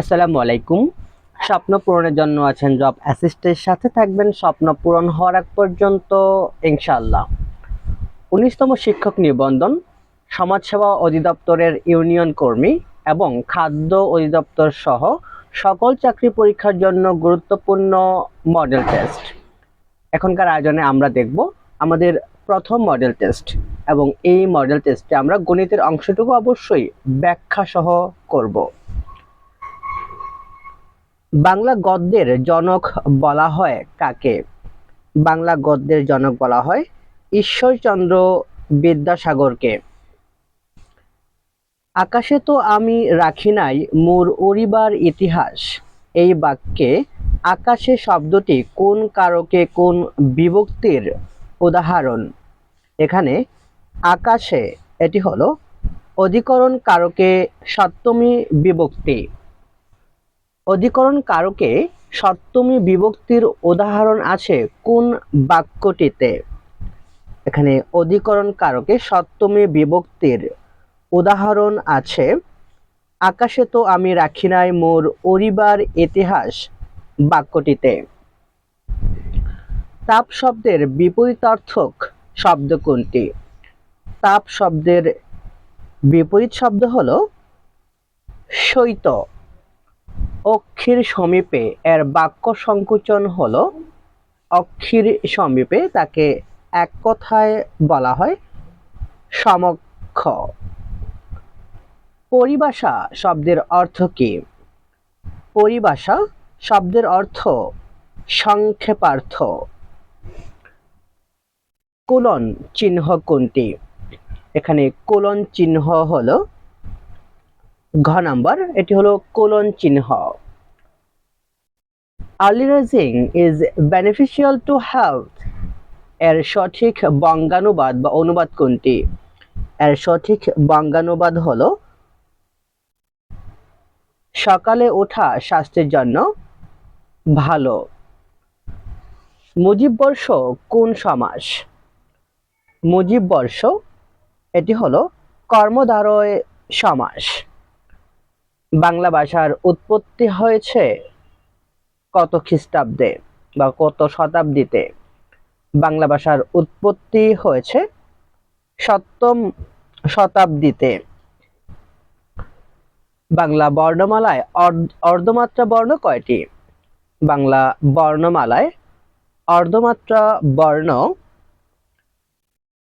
আসসালামু আলাইকুম। স্বপ্ন পূরণের জন্য আছেন জব অ্যাসিস্টের সাথে থাকবেন স্বপ্ন পূরণ হওয়ার আগ পর্যন্ত, ইনশাআল্লাহ। উনিশতম শিক্ষক নিবন্ধন, সমাজসেবা অধিদপ্তরের ইউনিয়ন কর্মী এবং খাদ্য অধিদপ্তর সহ সকল চাকরি পরীক্ষার জন্য গুরুত্বপূর্ণ মডেল টেস্ট এখনকার আয়োজনে আমরা দেখব আমাদের প্রথম মডেল টেস্ট এবং এই মডেল টেস্টে আমরা গণিতের অংশটুকু অবশ্যই ব্যাখ্যা সহ করব। বাংলা গদ্যের জনক বলা হয় কাকে? বাংলা গদ্যের জনক বলা হয় ঈশ্বরচন্দ্র বিদ্যাসাগরকে। আকাশে তো আমি রাখি নাই মোর অরিবার ইতিহাস। এই বাক্যে আকাশে শব্দটি কোন কারকে কোন বিভক্তির উদাহরণ? এখানে আকাশে এটি হলো অধিকরণ কারকে সপ্তমী বিভক্তি। অধিকরণ কারকে সপ্তমী বিভক্তির উদাহরণ আছে কোন বাক্যটিতে? এখানে অধিকরণ কারকে সপ্তমী বিভক্তির উদাহরণ আছে, আকাশে তো আমি রাখি নাই মোর অরিবার ইতিহাস বাক্যটিতে। তাপ শব্দের বিপরীতার্থক শব্দ কোনটি? তাপ শব্দের বিপরীত শব্দ হলো শৈত অক্ষীর সমীপে এর বাক্য সংকোচন হল, অক্ষীর সমীপে তাকে এক কথায় বলা হয় সমক্ষ। পরিভাষা শব্দের অর্থ কি? পরিভাষা শব্দের অর্থ সংক্ষেপার্থ। কোলন চিহ্ন কোনটি? এখানে কোলন চিহ্ন হলো ঘ নাম্বার, এটি হলো কোলন চিহ্ন। Early rising is beneficial to health এর সঠিক বঙ্গানুবাদ বা অনুবাদ কোনটি? এর সঠিক বঙ্গানুবাদ হলো সকালে ওঠা স্বাস্থ্যের জন্য ভালো। মুজিব বর্ষ কোন সমাস? মুজিব বর্ষ, এটি হলো কর্মধারয় সমাস। বাংলা ভাষার উৎপত্তি হয়েছে কত খ্রিস্টাব্দে বা কত শতাব্দীতে? বাংলা ভাষার উৎপত্তি হয়েছে সপ্তম শতাব্দীতে। বাংলা বর্ণমালায় অর্ধ- অর্ধমাত্রা বর্ণ কয়টি? বাংলা বর্ণমালায় অর্ধমাত্রা বর্ণ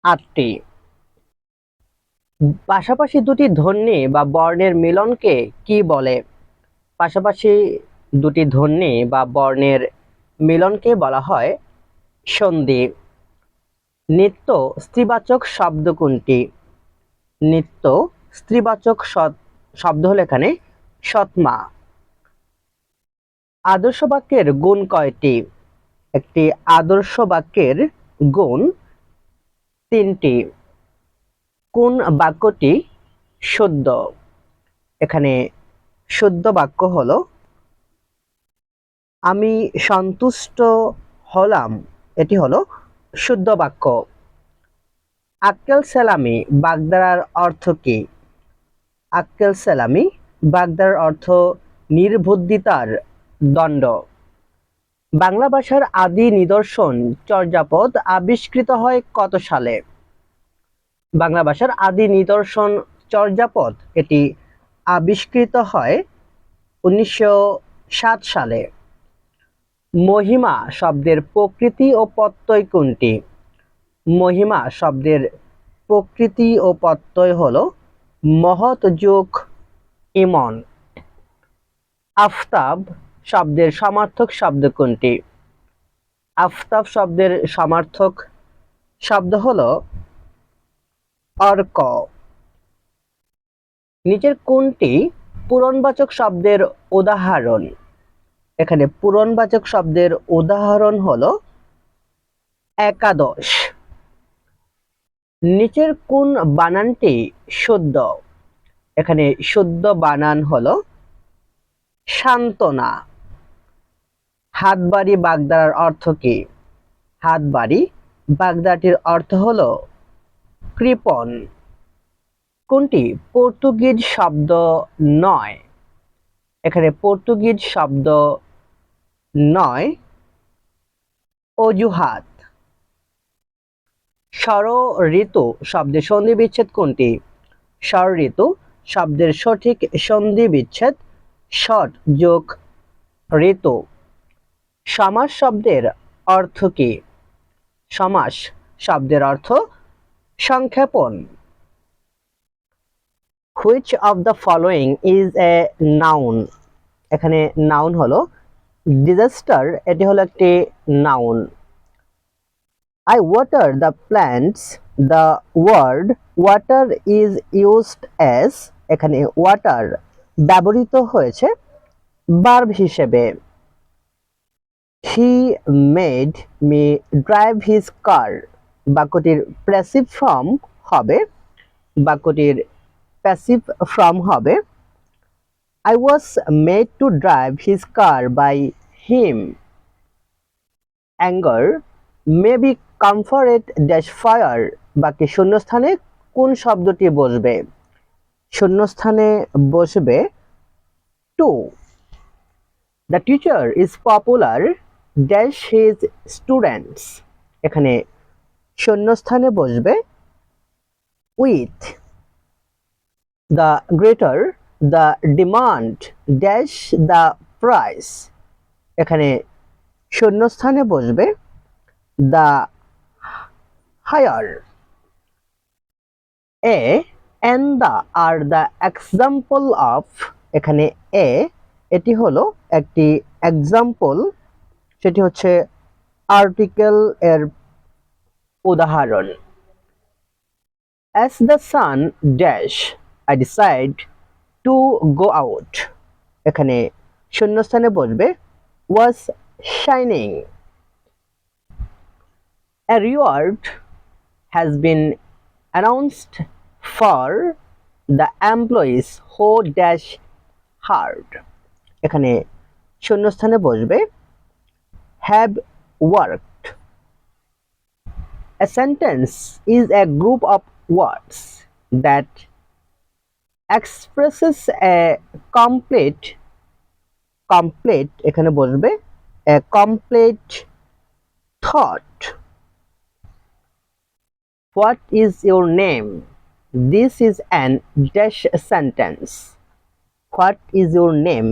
আটটি। পাশাপাশি দুটি ধ্বনি বা বর্ণের মিলনকে কি বলে? পাশাপাশি দুটি ধ্বনি বা বর্ণের মিলনকে বলা হয় সন্ধি। নিত্য স্ত্রীবাচক শব্দ কোনটি? নিত্য স্ত্রীবাচক শব্দ হলো এখানে সৎমা। আদর্শ বাক্যের গুণ কয়টি? একটি আদর্শ বাক্যের গুণ তিনটি। কোন বাক্যটি শুদ্ধ এখানে শুদ্ধ বাক্য হল, আমি সন্তুষ্ট হলাম। এটি হলো শুদ্ধ বাক্য। আক্কেল সেলামি বাগদারার অর্থ কি? আক্কেল সেলামি বাগদার অর্থ নির্বুদ্ধিতার দণ্ড। বাংলা ভাষার আদি নিদর্শন চর্যাপদ আবিষ্কৃত হয় কত সালে? বাংলা ভাষার আদি নিদর্শন চর্যাপদ এটি আবিষ্কৃত হয় উনিশশো সাত সালে। মহিমা শব্দের প্রকৃতি ও প্রত্যয় কোনটি? মহিমা শব্দের প্রকৃতি ও প্রত্যয় হল মহৎ যোগ, ইমন। আফতাব শব্দের সমার্থক শব্দ কোনটি? আফতাব শব্দের সমার্থক শব্দ হলো অর্ক নিচের কোনটি পূরণবাচক শব্দের উদাহরণ। এখানে পূরণবাচক শব্দের উদাহরণ হল একাদশ। নিচের কোন বানানটি শুদ্ধ। এখানে শুদ্ধ বানান হলো সান্ত্বনা। হাত বাড়ি বাগদার অর্থ কি? হাত বাড়ি বাগদাটির অর্থ হলো কৃপণ কোনটি? পর্তুগিজ শব্দ নয়। এখানে পর্তুগিজ শব্দ নয়। অজুহাত। ষড় ঋতু শব্দের সন্ধি বিচ্ছেদ কোনটি? ষড় ঋতু শব্দের সঠিক সন্ধি বিচ্ছেদ ষট যোগ ঋতু। সমাস শব্দের অর্থ কি? সমাস শব্দের অর্থ সংক্ষেপণ। Which of the following is a noun এখানে নাউন হলো ডিজাস্টার এটি হলো একটি noun I water the plants the word water is used as এখানে ওয়াটার ব্যবহৃত হয়েছে বার্ব হিসেবে। He made me drive his car বাক্যটির প্যাসিভ ফর্ম হবে, বাক্যটির প্যাসিভ ফর্ম হবে I was made to drive his car by him anger may be comfort dash fire বাকি শূন্যস্থানে কোন শব্দটি বসবে? শূন্যস্থানে বসবে to the teacher is popular dash his students এখানে শূন্যস্থানে বসবে with the greater the demand dash the price এখানে শূন্যস্থানে বসবে the higher a and the R the example of এখানে এ এটি হলো একটি এক্সাম্পল সেটি হচ্ছে আর্টিকেল এর উদাহরণ as the sun dash I decide to go out এখানে শূন্যস্থানে বসবে was shining A reward has been announced for the employees who dash hard. এখানে শূন্যস্থানে বসবে have worked. A sentence is a group of words that expresses a complete complete এখানে বসবে a complete thought. What is your name? This is an dash sentence. What is your name?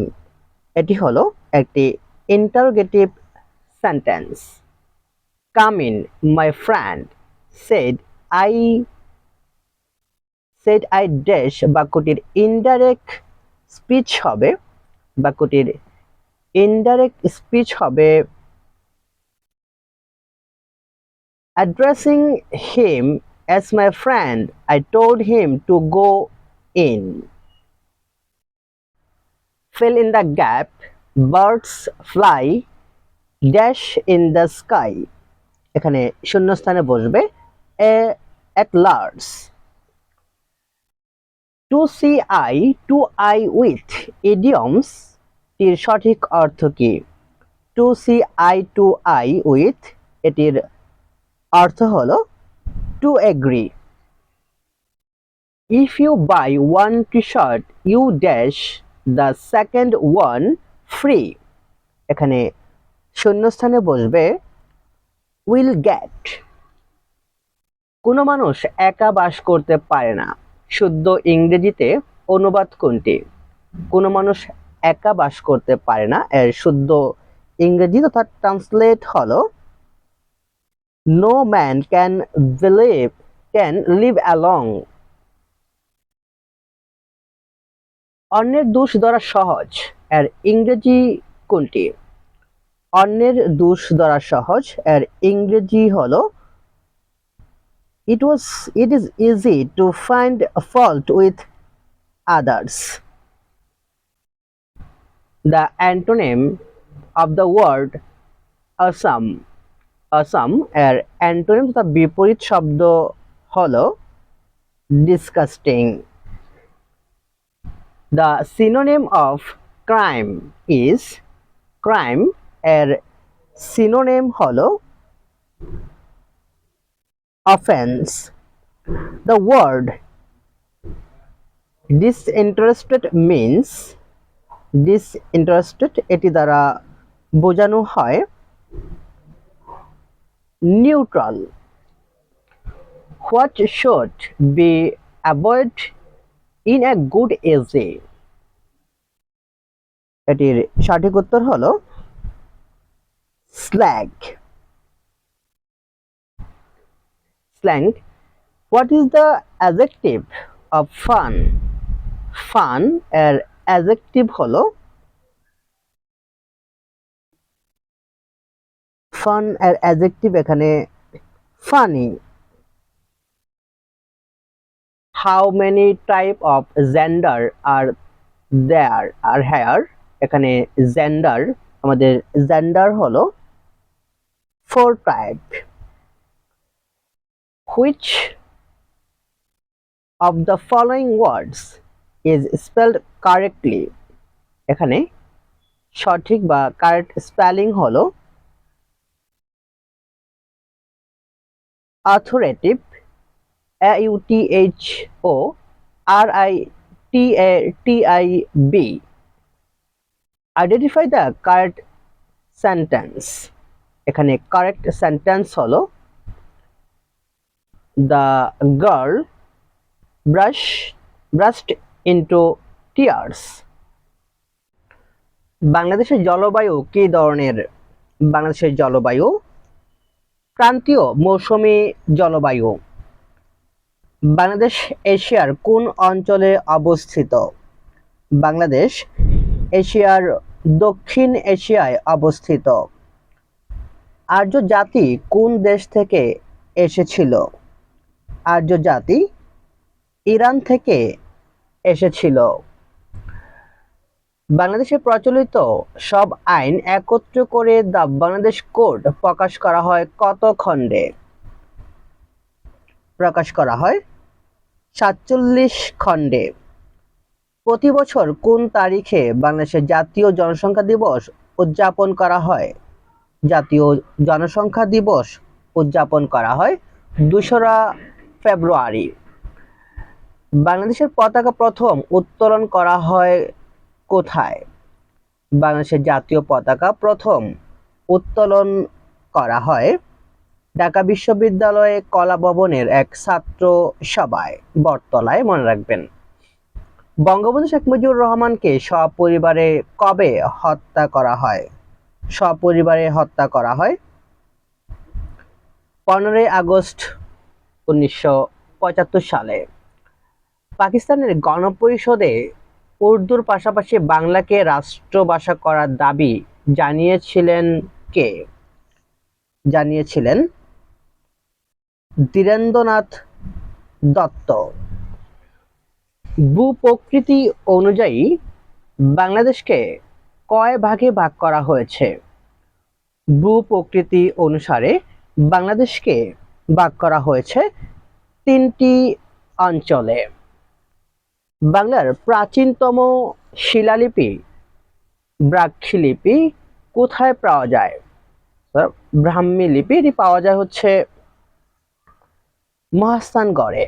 এটি হলো একটি interrogative sentence Come in my friend said I said I dash বাক্যটির indirect speech হবে বাক্যটির indirect speech হবে Addressing him as my friend, I told him to go in. Fill in the gap. Birds fly dash in the sky. এখানে শূন্যস্থানে বসবে a, at large. To see eye to eye with idioms টির সঠিক অর্থ কি? To see eye to eye with এটির অর্থ হল to agree if you buy one T shirt you dash the second one free এখানে শূন্যস্থানে বসবে উইল গেট কোনো মানুষ একা বাস করতে পারে না। শুদ্ধ ইংরেজিতে অনুবাদ কোনটি? কোনো মানুষ একা বাস করতে পারে না, এর শুদ্ধ ইংরেজি তথা ট্রান্সলেট হলো no man can believe can live along অন্যের দোষ ধরা সহজ, এর ইংরেজি কোনটি? অন্যের দোষ ধরা সহজ এর ইংরেজি হলো it was it is easy to find a fault with others the antonym of the word awesome awesome এর অ্যান্টোনিম তথা বিপরীত শব্দ হলো disgusting the synonym of crime is crime এর synonym হল offence The word disinterested means disinterested এটি দ্বারা বোঝানো হয় neutral what should be avoid in a good essay এটির সঠিক উত্তর হলো slag slang what is the adjective of fun fun এর অ্যাজেক্টিভ হলো ফান এর অ্যাজেক্টিভ এখানে funny how many type of gender are there are here এখানে gender আমাদের জেন্ডার হলো four type which of the following words is spelled correctly এখানে সঠিক বা কারেক্ট স্পেলিং হলো authoritative a u t h o r i t a t i b identify the correct sentence এখানে correct sentence হলো the girl brash burst into tears বাংলাদেশের জলবায়ু কী ধরনের? বাংলাদেশের জলবায়ু, ক্রান্তীয় মৌসুমী জলবায়ু। বাংলাদেশ এশিয়ার কোন অঞ্চলে অবস্থিত? বাংলাদেশ এশিয়ার দক্ষিণ এশিয়ায় অবস্থিত। আর্য জাতি কোন দেশ থেকে এসেছিল? আর্য জাতি ইরান থেকে এসেছিল। বাংলাদেশে প্রচলিত সব আইন একত্র করে দ্য বাংলাদেশ কোড প্রকাশ করা হয় কত খণ্ডে? প্রকাশ করা হয় সাতচল্লিশ খণ্ডে। প্রতি বছর কোন তারিখে বাংলাদেশের জাতীয় জনসংখ্যা দিবস উদযাপন করা হয়? জাতীয় জনসংখ্যা দিবস উদযাপন করা হয় দোসরা ফেব্রুয়ারি। বাংলাদেশের পতাকা প্রথম উত্তোলন করা হয় কোথায়? বাংলাদেশের জাতীয় পতাকা প্রথম উত্তোলন করা হয় ঢাকা বিশ্ববিদ্যালয়ে কলা ভবনের এক ছাত্র সভায়। বটতলায় মনে রাখবেন। বঙ্গবন্ধু শেখ মুজিবুর রহমানকে সপরিবারে কবে হত্যা করা হয়? সপরিবারে হত্যা করা হয়। পনেরোই আগস্ট উনিশশো পঁচাত্তর সালে পাকিস্তানের গণপরিষদে উর্দুর পাশাপাশি বাংলাকে রাষ্ট্রভাষা করার দাবি জানিয়েছিলেন কে? জানিয়েছিলেন ধীরেন্দ্রনাথ দত্ত। ভূপ্রকৃতি অনুযায়ী বাংলাদেশকে কয় ভাগে ভাগ করা হয়েছে? ভূপ্রকৃতি অনুসারে বাংলাদেশকে ভাগ করা হয়েছে তিনটি অঞ্চলে। বাংলার প্রাচীনতম শিলালিপি ব্রাক্ষিলিপি কোথায় পাওয়া যায়? ব্রাহ্মী লিপি এটি পাওয়া যায় হচ্ছে মহাস্থানগড়ে।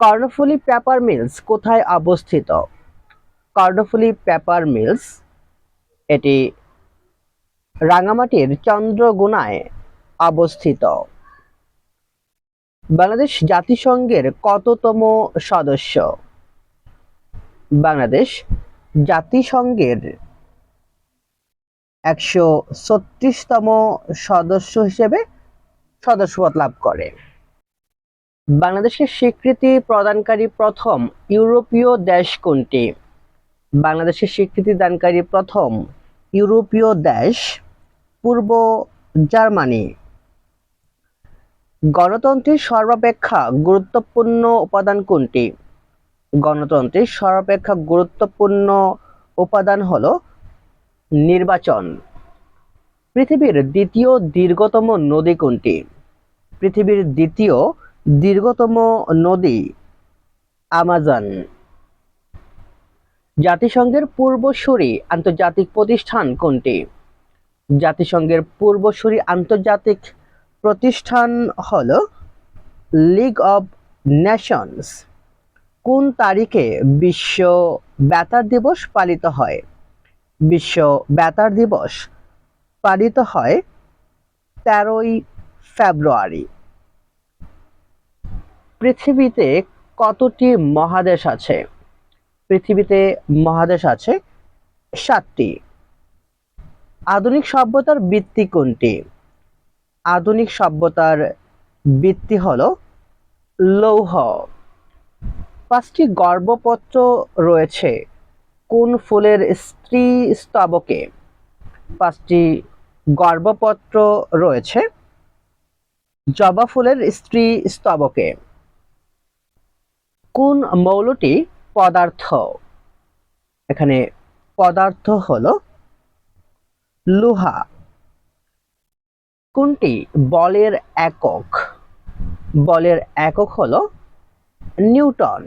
কর্ণফুলী পেপার মিলস কোথায় অবস্থিত? কর্ণফুলি পেপার মিলস, এটি রাঙামাটির চন্দ্রগুনায় অবস্থিত। বাংলাদেশ জাতিসংঘের কততম সদস্য? বাংলাদেশ জাতিসংঘের একশো ছত্রিশতম সদস্য হিসেবে সদস্যপদ লাভ করে। বাংলাদেশের স্বীকৃতি প্রদানকারী প্রথম ইউরোপীয় দেশ কোনটি? বাংলাদেশের স্বীকৃতি দানকারী প্রথম ইউরোপীয় দেশ পূর্ব জার্মানি। গণতন্ত্রের সর্বাপেক্ষা গুরুত্বপূর্ণ উপাদান কোনটি? গণতন্ত্রের সর্বাপেক্ষা গুরুত্বপূর্ণ উপাদান হলো নির্বাচন। পৃথিবীর দ্বিতীয় দীর্ঘতম নদী কোনটি? পৃথিবীর দ্বিতীয় দীর্ঘতম নদী আমাজন। জাতিসংঘের পূর্বসূরি আন্তর্জাতিক প্রতিষ্ঠান কোনটি? জাতিসংঘের পূর্বসূরি আন্তর্জাতিক প্রতিষ্ঠান হল লিগ অব নেশনস। কোন তারিখে বিশ্ব বেতার দিবস পালিত হয়? বিশ্ব বেতার দিবস পালিত হয় তেরোই ফেব্রুয়ারি। পৃথিবীতে কতটি মহাদেশ আছে? পৃথিবীতে মহাদেশ আছে সাতটি। আধুনিক সভ্যতার ভিত্তি কোনটি? আধুনিক সভ্যতার ভিত্তি হল লৌহ। পাঁচটি গর্ভপত্র রয়েছে। কোন ফুলের স্ত্রী স্তবকে? পাঁচটি গর্ভপত্র রয়েছে। জবা ফুলের স্ত্রী স্তবকে। কোন মৌলটি পদার্থ? এখানে পদার্থ হল লোহা। কোনটি? বলের একক। বলের একক হল নিউটন।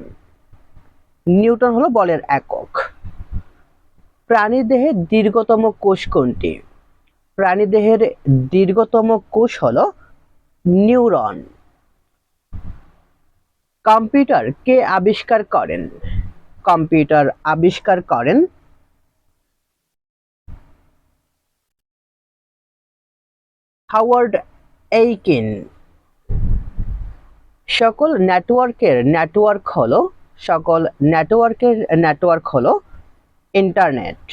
নিউটন হলো বলের একক। প্রাণীদেহের দীর্ঘতম কোষ কোনটি? প্রাণী দেহের দীর্ঘতম কোষ হলো নিউরন। কম্পিউটার কে আবিষ্কার করেন? কম্পিউটার আবিষ্কার করেন হাওয়ার্ড এইকিন। সকল নেটওয়ার্কের নেটওয়ার্ক হলো, সকল নেটওয়ার্কের নেটওয়ার্ক হলো ইন্টারনেট